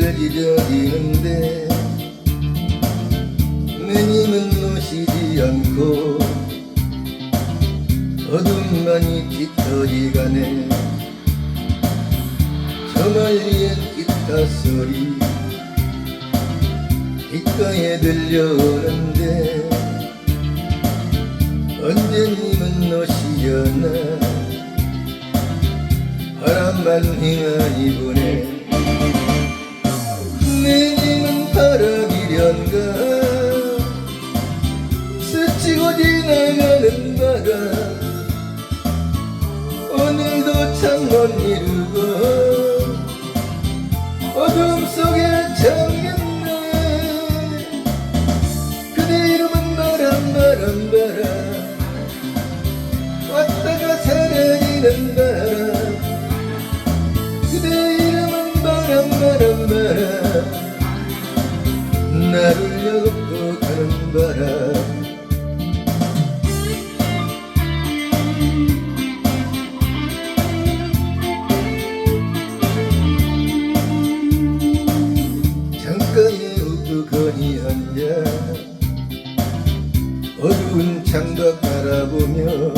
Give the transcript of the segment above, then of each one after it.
들 기저귀는데 내님은 오시지 않고 어둠만이 깃털이 가네. 저 멀리엔 기타 소리 귓가에 들려오는데 언제님은 오시려나? 바람만 휘하니 보네 가는 바람 오늘도 참못 이루고 어둠 속에 잠겼네. 그대 이름은 바람 바람 바람 왔다가 사라지는 바람 그대 이름은 바람 바람 바람 어두운 창밖 바라보며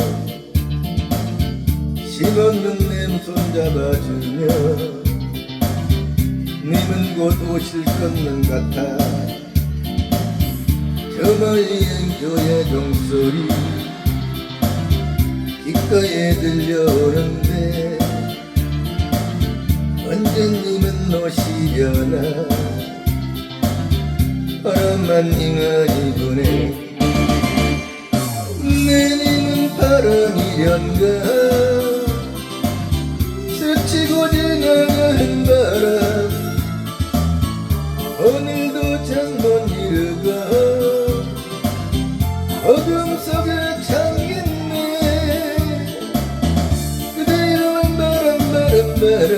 심없는 냄 손잡아주며 님은 곧 오실 것만 같아. 저 멀리엔 교회 종소리 귓가에 들려오는데 언제님은 오시려나? 바람만 잉하니 부네 내님은 바람이련가 스치고 지나가는 바람 오늘도 잠못 이루고 어둠 속에 잠겼네 그대 이름은 바람 바람 바람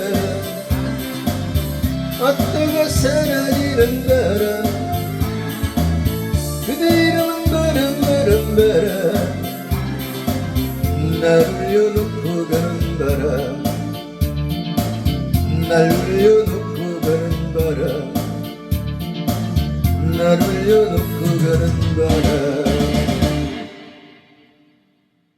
왔다가 사라지는 바 날 울려놓고 가는 바람. 날 울려놓고 가는 바람. 날 울려놓고 가는 바람